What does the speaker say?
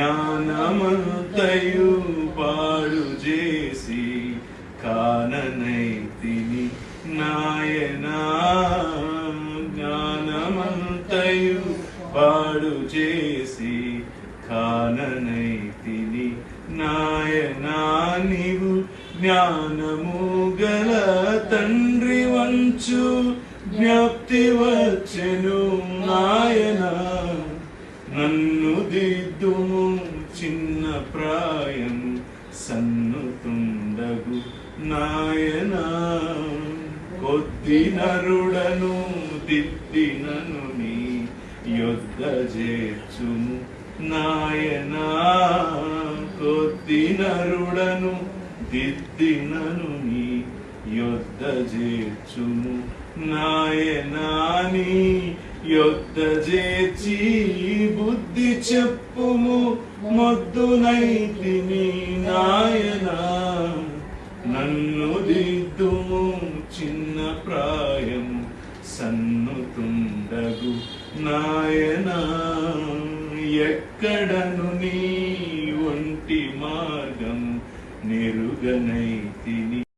జ్ఞానమంతయు పాడు చేసి కాననైతిని నాయనా జ్ఞానమంతయు పాడు చేసి కాననైతిని నాయనా నీవు జ్ఞానము గల తండ్రి వంచు జ్ఞప్తి వచ్చెను నాయనా నన్ను దిద్దుము చిన్న ప్రాయం సన్నుతుండగు నాయనా. కొద్ది నరుడను దిద్దినను నీ యొద్ద చేర్చుము నాయనా. కొద్ది నరుడను దిద్దినను నీ యొద్ద చేర్చుము నాయనాని యొద్ద చేర్చి బుద్ధి చెప్పుము మొద్దునైతిని నాయనా. నన్ను దిద్దుము చిన్న ప్రాయం సన్నుతుండగు నాయనా. ఎక్కడను నీ ఒంటి మార్గం నిరుగనైతిని